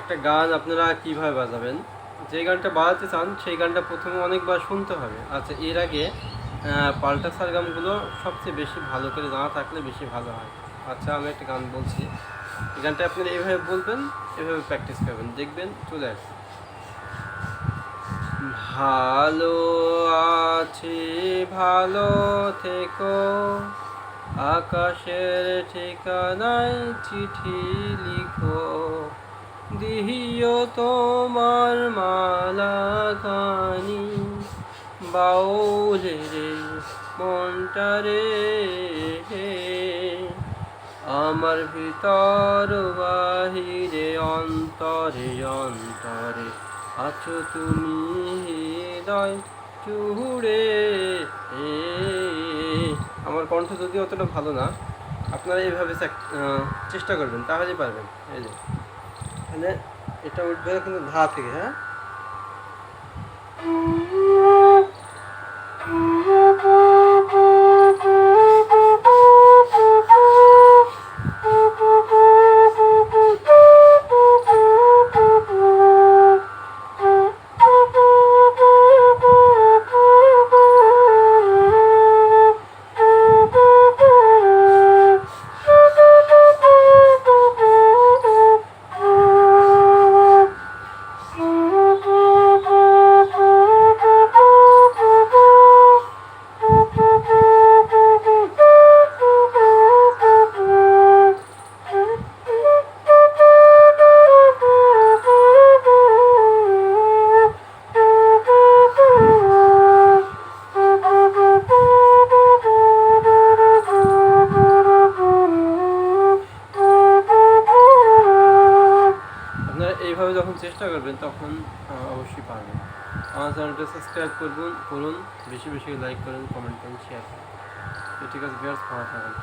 একটা গান আপনারা কীভাবে বাজাবেন? যে গানটা বাজাতে চান, সেই গানটা প্রথমে অনেকবার শুনতে হবে। আচ্ছা এর আগে পাল্টা সারগামগুলো সবচেয়ে বেশি ভালো করে জানা থাকলে বেশি ভালো হয়। আচ্ছা আমি একটা গান বলছি। গানটা আপনারা এভাবে বলবেন এভাবে প্র্যাকটিস করবেন। দেখবেন, চলে আসবে। ভালো আছি, ভালো থেকো। আকাশের ঠিকানায় চিঠি লিখো। দিহিও তোমার মালা গানি রে মনটারে আমার ভিতর বাহিরে, অন্তরে অন্তরে আছো তুমি হৃদয় চুড়ে আমার কণ্ঠ যদি অতটা ভালো না, আপনারা এইভাবে চেষ্টা করবেন, তাহলেই পারবেন। এই যে এখানে এটা উঠবে কিন্তু ধা থেকে হ্যাঁ? চেষ্টা করবেন, তখন অবশ্যই পারবেন। আমার চ্যানেলটা সাবস্ক্রাইব করবেন, করুন, বেশি বেশি লাইক করুন কমেন্ট করুন শেয়ার করুন। ঠিক আছে বিয়ার্স ভালো থাকুন।